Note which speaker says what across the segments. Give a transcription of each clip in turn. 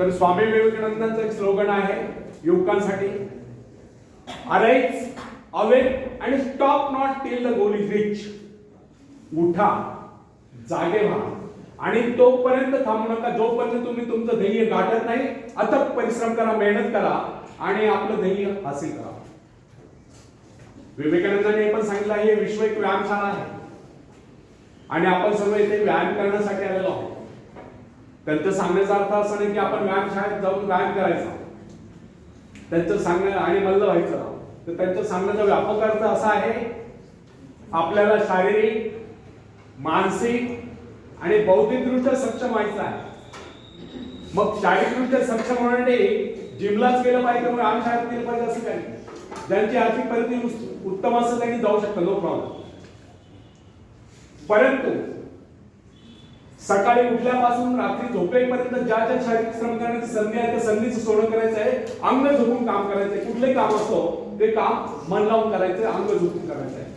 Speaker 1: तर स्वामी विवेकानंदांचं एक स्लोगन आहे युवकांसाठी अराईज अवेक आणि stop not till the goal is reach. उठा जागे व्हा. आणि तोपर्यंत थांबू नका जोपर्यंत तुम्ही तुमचं ध्येय गाठत नाही अथक परिश्रम करा मेहनत करा आणि आपलं ध्येय हासिल करा. विवेकानंदांनी हे पण सांगितलं हे विश्व एक व्यायामशाळा आहे. आणि आपण सर्व इथे व्यायाम करण्यासाठी आलेलो आहोत. त्यांचं सांगण्याचा अर्थ असा नाही की आपण व्यायाम शाळेत जाऊन व्यायाम करायचा. त्यांचं सांगणं आणि मल्ल व्हायचं. तर त्यांचं सांगण्याचा व्यापक अर्थ असा आहे आपल्याला शारीरिक मानसिक आणि बौद्धिकदृष्ट्या सक्षम व्हायचं आहे. मग शारीरिकदृष्ट्या सक्षम होण्यासाठी जिमलाच गेलं पाहिजे किंवा व्यायामशाळेत गेलं पाहिजे असं काही ज्यांची आर्थिक परिस्थिती उत्तम असेल त्यांनी जाऊ शकतं नो प्रॉब्लेम परंतु सकाळी उठल्यापासून रात्री झोपेपर्यंत ज्या ज्या शारीरिक श्रम करण्याची संधी आहे त्या संधीचं सोडून करायचं आहे अंग झोपून काम करायचं आहे. कुठलंही काम असतो ते काम मन लावून करायचं अंग झोपून करायचं आहे.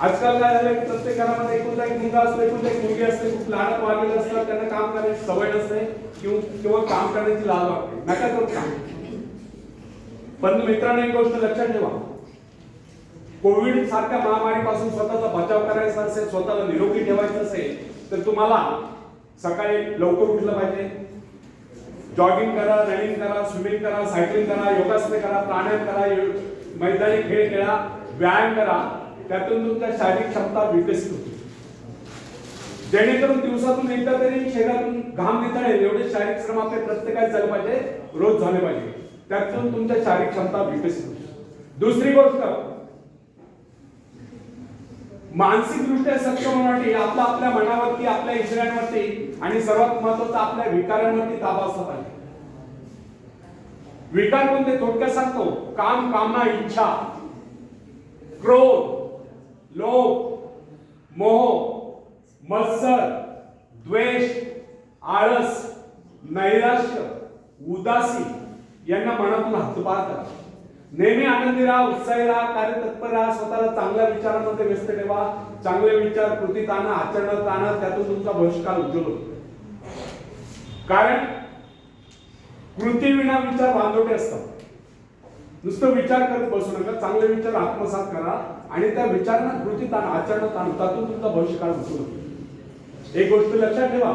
Speaker 1: आजकाल काय झालंय प्रत्येक घरामध्ये एकुलता एक मुलगा असतो एकुलता एक मुलगी असते. खूप लहान वागलेले असतात त्यांना काम करायची सवय नसते किंवा किंवा काम करण्याची लाज वाटते. नका करू काम. पण मित्रांनो एक गोष्ट लक्षात ठेवा. कोविड सारख्या महामारीपासून स्वतःचा बचाव करायचा असेल स्वतःला निरोगी ठेवायचं असेल तर तुम्हाला सकाळी लवकर उठलं पाहिजे. जॉगिंग करा रनिंग करा स्विमिंग करा सायकलिंग करा योगासने करा प्राणायाम करा मैदानी खेळ खेळा व्यायाम करा. त्यातून तुमच्या शारीरिक क्षमता विकसित होते. जेणेकरून दिवसातून एकदा तरी शरीरातून घाम निथळेल एवढे शारीरिक श्रम आपले प्रत्येकात झाले पाहिजे रोज झाले पाहिजे. त्यातून तुमच्या शारीरिक क्षमता विकसित होते. दुसरी गोष्ट मानसिकदृष्ट्या सक्षम होण्यासाठी आपला आपल्या मनावरती आपल्या इंद्रियांवरती आणि सर्वात महत्वाचं आपल्या विकारांवरती ताबा असला पाहिजे विकार कोणते थोडक्यात सांगतो काम कामना इच्छा क्रोध लोभ मोह मत्सर द्वेष आळस नैराश्य उदासी यांना मनातून हातभार करा नेहमी आनंदी राहा उत्साही राहा कार्यतत्पर राहा स्वतःला चांगल्या विचारांमध्ये व्यस्त ठेवा चांगले विचार कृतीत आणा आचरणात आणा त्यातून तुमचा भविष्यकाळ उज्ज्वल होतो. कारण कृती विना विचार वांदोटे असतात. नुसतं विचार करत बसू नका चांगले विचार आत्मसात करा आणि त्या विचारांना कृतीत आणा आचरणात आणा त्यातून तुमचा भविष्यकाळ उज्ज्वल होतो. एक गोष्ट लक्षात ठेवा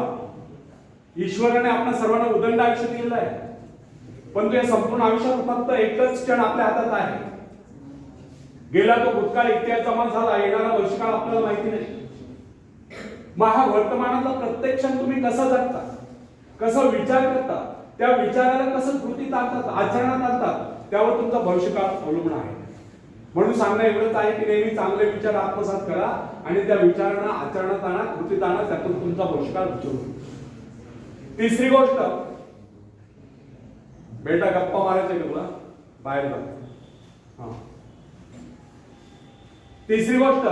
Speaker 1: ईश्वराने आपल्या सर्वांना उदंड आयुष्य दिलेलं आहे. पण या संपूर्ण आयुष्यात फक्त एकच क्षण आपल्या हातात आहे. गेला तो भूतकाळ इतिहास जमा झाला येणारा वर्षकाळ आपल्याला माहिती नाही. मग हा वर्तमानातला प्रत्येक क्षण तुम्ही कसा जगता कसा विचार करता त्या विचाराला कसं कृतीत आणतात आचरणात आणतात त्यावर तुमचा भविष्यकाळ अवलंबून आहे. म्हणून सांगणं एवढंच आहे की नेहमी चांगले विचार आत्मसात करा आणि त्या विचारांना आचरणात आणा कृतीत आणा त्यातून तुमचा भविष्यकाळ उज्ज्वल तिसरी गोष्ट बेटा गप्पा मारायचं का तुला? बाहेर जा. हा. तिसरी गोष्ट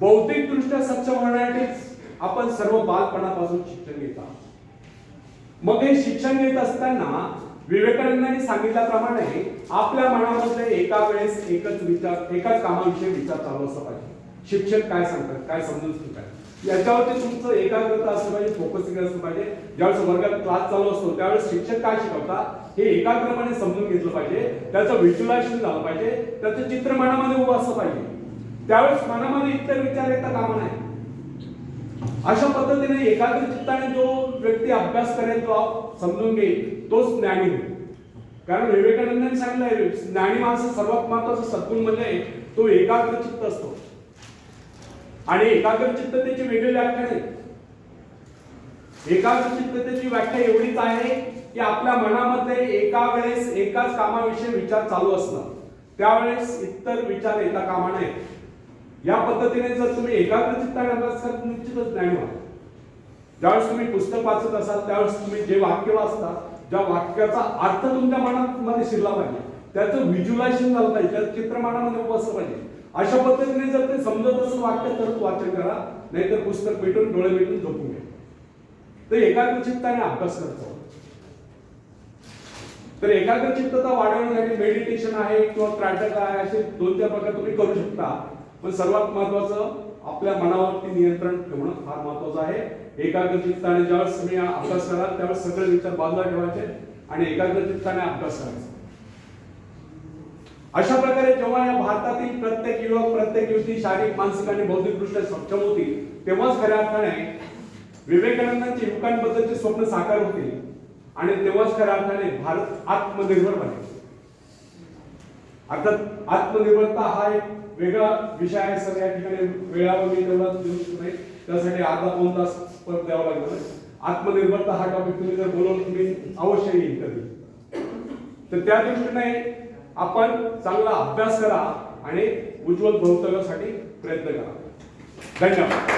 Speaker 1: बौद्धिकदृष्ट्या सक्षम होण्यासाठीच आपण सर्व बालपणापासून शिक्षण घेत. आहोत मग हे शिक्षण घेत असताना विवेकानंदांनी सांगितल्याप्रमाणे आपल्या मनामध्ये एका वेळेस एकच विचार एकाच कामाविषयी विचार चालू असला पाहिजे. शिक्षक काय सांगतात? काय समजून सांगतात याच्यावरती तुमचं एकाग्रता असलं पाहिजे फोकसिंग असलं पाहिजे. ज्यावेळेस वर्गात क्लास चालू असतो त्यावेळेस शिक्षक काय शिकवतात हे एकाग्रपणे समजून घेतलं पाहिजे. त्याचं व्हिज्युलायझेशन झालं पाहिजे. त्याचं चित्र मनामध्ये उभं असलं पाहिजे. त्यावेळेस मनामध्ये इतर विचार येता कामा नाही. अशा पद्धतीने एकाग्र चित्ताने जो व्यक्ती अभ्यास करेल तो समजून घेईल तोच ज्ञानी होईल. कारण विवेकानंदांनी सांगितलं ज्ञानी माणसं सर्वात महत्वाचं सद्गुण म्हणजे तो एकाग्र चित्त असतो. आणि एकाग्र चित्ततेची वेगळी व्याख्या नाही एकाग्र चित्ततेची व्याख्या एवढीच आहे की आपल्या मनामध्ये एका वेळेस एकाच कामाविषयी विचार चालू असणं त्यावेळेस इतर विचार येता कामा नये या पद्धतीने जर तुम्ही एकाग्र चित्ताने अभ्यास तर निश्चितच ज्ञान व्हा ज्यावेळेस तुम्ही पुस्तक वाचत असाल त्यावेळेस तुम्ही जे वाक्य वाचता ज्या वाक्याचा अर्थ तुमच्या मनामध्ये शिरला पाहिजे. त्याचं व्हिज्युलायझेशन झालं पाहिजे त्याचं चित्र मनामध्ये उभं पाहिजे. अशा पद्धतीने जर ते समजत असेल वाक्य तर वाचन करा. नाहीतर पुस्तक पेटून डोळे मिटून झोपून घ्या तर एकाग्र चित्ताने अभ्यास करतो. तर एकाग्र चित्तता वाढवण्यासाठी मेडिटेशन आहे किंवा त्राटक आहे असे दोन चार प्रकार तुम्ही करू शकता. पण सर्वात महत्वाचं आपल्या मनावरती नियंत्रण ठेवणं फार महत्वाचं आहे. एकाग्रचित्ताने ज्यावेळेस तुम्ही अभ्यास कराल त्यावेळेस सगळे विचार बाजूला ठेवायचे आणि एकाग्रचित्ताने अभ्यास करायचा. अशा प्रकारे जेव्हा या भारतातील प्रत्येक युवक प्रत्येक युवती शारीरिक मानसिक आणि बौद्धिकदृष्ट्या सक्षम होती तेव्हाच खऱ्या अर्थाने विवेकानंदांचे युवकांबद्दलचे स्वप्न साकार होतील आणि तेव्हाच खऱ्या अर्थाने भारत आत्मनिर्भर बनेल. अर्थात आत्मनिर्भरता हा एक वेगळा विषय आहे. सर या ठिकाणी वेळावर मी तेवढा देऊ शकत नाही. त्यासाठी अर्धा दोन तास परत द्यावा लागणार आत्मनिर्भरता हा टॉपिक तुम्ही जर बोलवलं तुम्ही अवश्य येईल कधी. तर त्या दृष्टीने आपण चांगला अभ्यास करा आणि उज्ज्वल भवितव्यासाठी प्रयत्न करा. धन्यवाद.